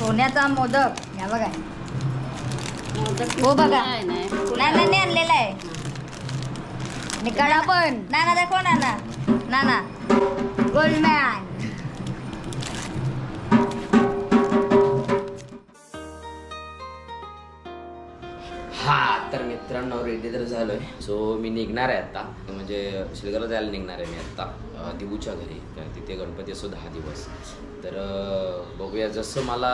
सोन्याचा मोदक. या बघा. मोदक हो बघा. नाही, नाही. नानाने आणलेला आहे. आणि कडा पण. नाना दाखव नाना. नाना. गोल्डमॅन. मित्रांनो रेडी तर झालोय. सो मी निघणार आहे आत्ता म्हणजे श्रीगरला जायला निघणार आहे मी आत्ता दिवूच्या घरी. तिथे गणपती असो दहा दिवस. तर बघूया. जसं मला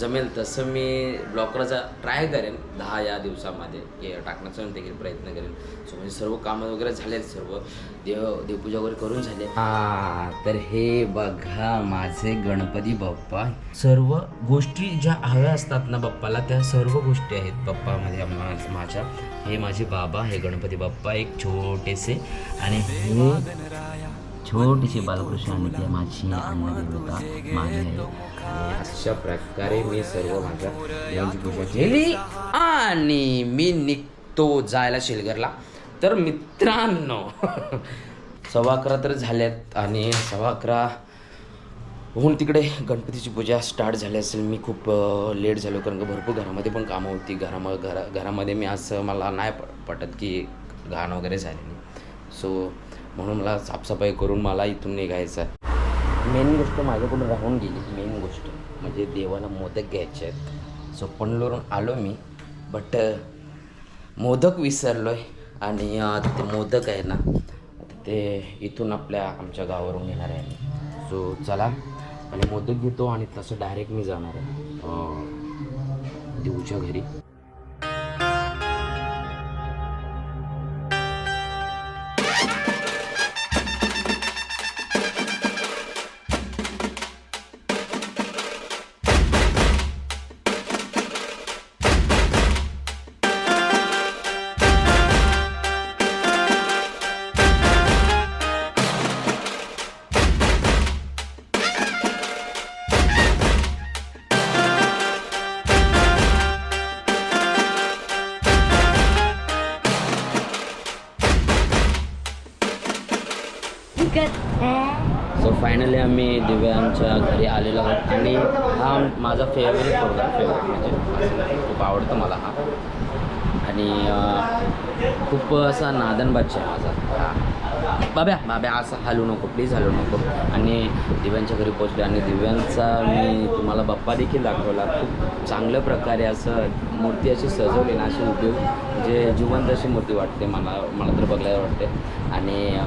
जमेल तसं मी ब्लॉकरचा ट्राय करेन. दहा या दिवसामध्ये. की टाकण्याचा देखील प्रयत्न करेन. सो म्हणजे सर्व कामं वगैरे झालेत सर्व देव देवपूजा वगैरे करून झाले. हा तर हे बघा माझे गणपती बाप्पा. सर्व गोष्टी ज्या हव्या असतात ना बाप्पाला त्या सर्व गोष्टी आहेत बाप्पामध्ये माझ्या. हे माझे बाबा हे गणपती बाप्पा एक छोटेसे आणि हे छोटीशी बालकृष्ण आणि माझी अन्नदेवता माझी आहे अशा प्रकारे मी सर्व माझ्या देवांची पूजा केली आणि मी निघतो जायला शिलगरला. तर मित्रांनो सव्वा अकरा तर झाल्यात आणि सव्वा अकरा होऊन तिकडे गणपतीची पूजा स्टार्ट झाली असेल. मी खूप लेट झालो कारण का भरपूर घरामध्ये पण कामं होती. घराम घरा घरामध्ये मी असं मला नाही प- पटत की घाण वगैरे झालेली. सो म्हणून मला साफसफाई करून मला इथून निघायचं आहे. मेन गोष्ट माझ्याकडून राहून गेली मेन गोष्ट. म्हणजे देवाला मोदक घ्यायचे आहेत. सो पणलोरून आलो मी बट मोदक विसरलो आहे आणि ते मोदक आहे ना ते इथून आपल्या आमच्या गावावरून येणार आहे मी सो चला आणि मोदक घेतो आणि तसं डायरेक्ट मी जाणार आहे. देऊच्या घरी. फायनली आम्ही दिव्यांच्या घरी आलेलो आहोत. आणि हा माझा फेवरेट प्रोग्राम फेवरेट म्हणजे खूप आवडतं मला हा. आणि खूप असा नादन बच्चा आहे माझा. हा. बाब्या बाब्या असं हलू नको प्लीज हलू नको. आणि दिव्यांच्या घरी पोचले आणि दिव्यांचा मी तुम्हाला बाप्पा देखील दाखवला. खूप चांगल्या प्रकारे असं मूर्ती अशी सजवली ना अशी उभी म्हणजे जिवंत अशी मूर्ती वाटते मला मला तर बघायला वाटते. आणि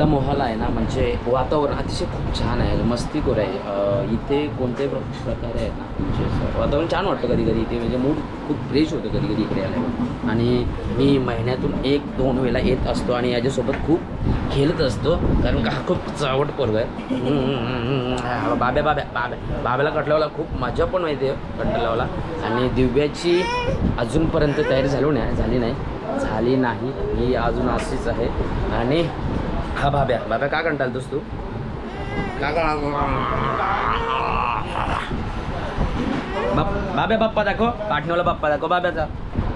इथला मोहल्ला आहे ना म्हणजे वातावरण अतिशय खूप छान आहे. मस्तीखोर आहे इथे कोणते प्र- प्रकारे आहेत ना म्हणजे असं वातावरण छान वाटतं कधी कधी इथे. म्हणजे मूड खूप फ्रेश होतं कधी कधी इकडे आल्यावर आणि मी महिन्यातून एक दोन वेळेला येत असतो आणि याच्यासोबत खूप खेळत असतो. कारण का हा खूप चावट पोरग आहे. बाब्या बाब्या बाब्या. बाब्याला कटलावला खूप मजा पण माहिती आहे कटलावला. आणि दिव्याची अजूनपर्यंत तयारी झाली नाही झाली नाही. झाली नाही. ही अजून अशीच आहे. आणि हा बाब्या बाब्या का कंटाळतोस तू का बाप बाब्या बाप्पा दाखव पाटणेवाला बाप्पा दाखव बाब्याचा.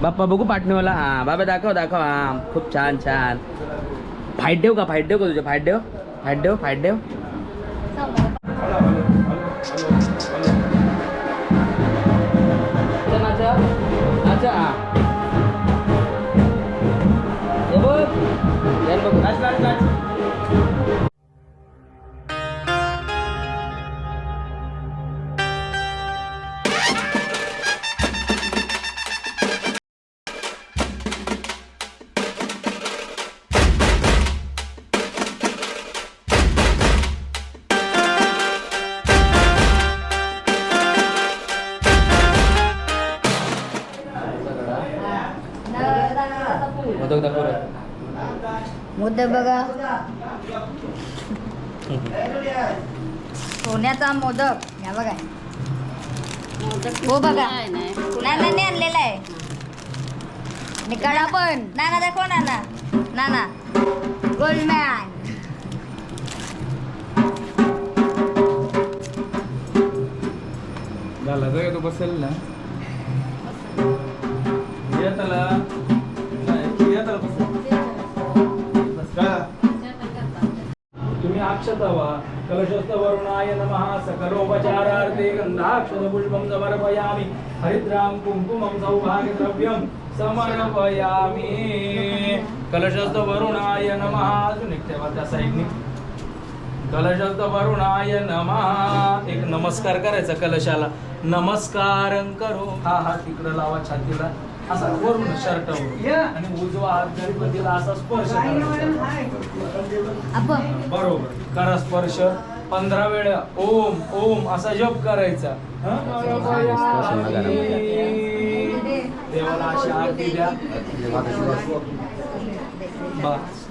बाप्पा बघू पाटणेवाला. हां बाब्या दाखव दाखव. हां खूप छान छान. फाईट देऊ का? फाईट देऊ का तुझे? फाईट देव फाईट देव फाईट देव मोदक दाखव. मोदक बघा. सोन्याचा मोदक. या बघा. मोदक हो बघा. नाही, नाही. नानाने आणलेला आहे. आणि कडा पण. नाना दाखव नाना. नाना. गोल्डमॅन झाला तो बसेल ना. येताला बस का कलशस्तवरुणाय नमः। सकलोपचारार्थे गन्धाक्षरपुष्पं समर्पयामि। हरिद्रां कुङ्कुमं सौभाग्यद्रव्यं समर्पयामि। कलशस्तवरुणाय नमः। अजून एक ठेवा त्या साईडनी. कलशस्त वरुणाय नमः। एक नमस्कार करायचा कलशाला. नमस्कार करो. हा हा तिकडे लावा छातीला. असा वरून. शर्ट आणि उजवा हात गणपतीला असा स्पर्श करायचा. बरोबर. करा स्पर्श. पंधरा वेळा. ओम ओम असा जप करायचा. देवाला अशी आरती द्या. बस.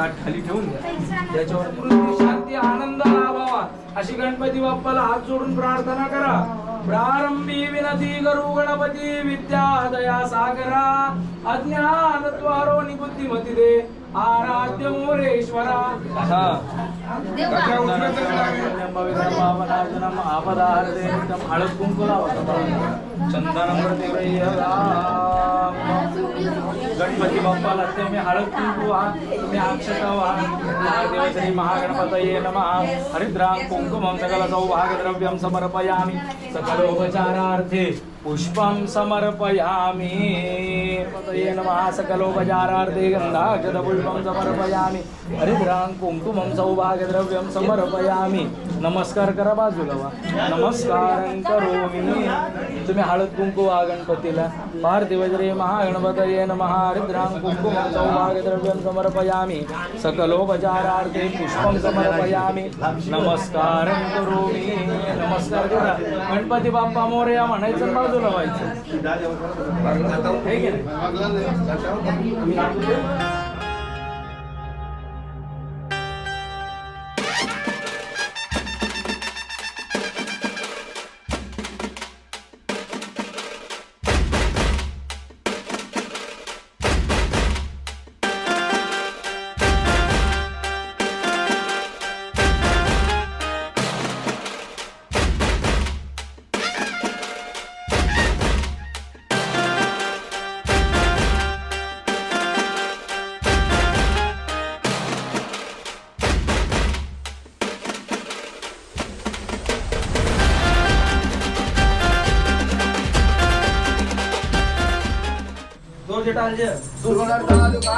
ताट खाली ठेवून त्याच्यावर पृथ्वी शांती आनंद लाभावा अशी गणपती बाप्पाला हात जोडून प्रार्थना करा. प्रारंभी विनती करू गणपती विद्या दया सागरा. अज्ञान निबुद्धी निबुद्धिमती दे. आराध्य मोरेश्वरा. हा? हळद चंदन गणपती बाप्पाला तुम्ही हळद कुंकू व्हा तुम्ही अक्षता व्हा महादेवश्री महागणपतये नमः. हरिद्रां कुङ्कुमं सकल सौभाग्यद्रव्यं समर्पयामि. सकलोपचारार्थे पुष्पं समर्पयामि. पतये नमः. सकलोपचारार्थे गन्धाक्षतपुष्पं समर्पयामि. हरिद्रां कुङ्कुमं सौभाग्यद्रव्यं समर्पयामि. नमस्कार करा बाजूला करोमि. तुम्ही हळद कुंकू वा गणपतीला. पार्थिवज्रे महागणपतये नमः. हरिद्रां कुंकुमं सौभाग्यद्रव्यं समर्पयामि. सकलोपचारार्थे पुष्पं समर्पयामि. नमस्कारं करोमि नमस्कार करा. गणपती बाप्पा मोरया म्हणायचं बाजूला व्हायचं.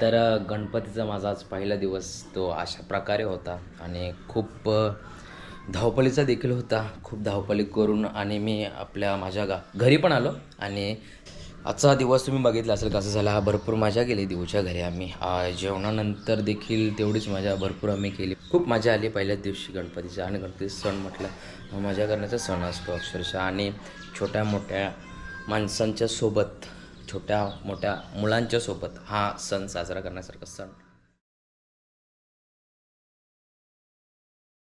तर गणपतीचा माझा आज पहिला दिवस तो अशा प्रकारे होता आणि खूप धावपळीचा देखील होता. खूप धावपळी करून आणि मी आपल्या माझ्या गा घरी पण आलो आणि आजचा दिवस तुम्ही बघितला असेल कसं झाला हा भरपूर मजा केली देऊच्या घरी आम्ही. जेवणानंतर देखील तेवढीच मजा भरपूर आम्ही केली. खूप मजा आली पहिल्याच दिवशी गणपतीचा आणि गणपती सण म्हटलं मजा करण्याचा सण असतो अक्षरशः. आणि छोट्या मोठ्या माणसांच्या सोबत छोट्या मोठ्या मुलांच्यासोबत हा सण साजरा करण्यासारखा सण.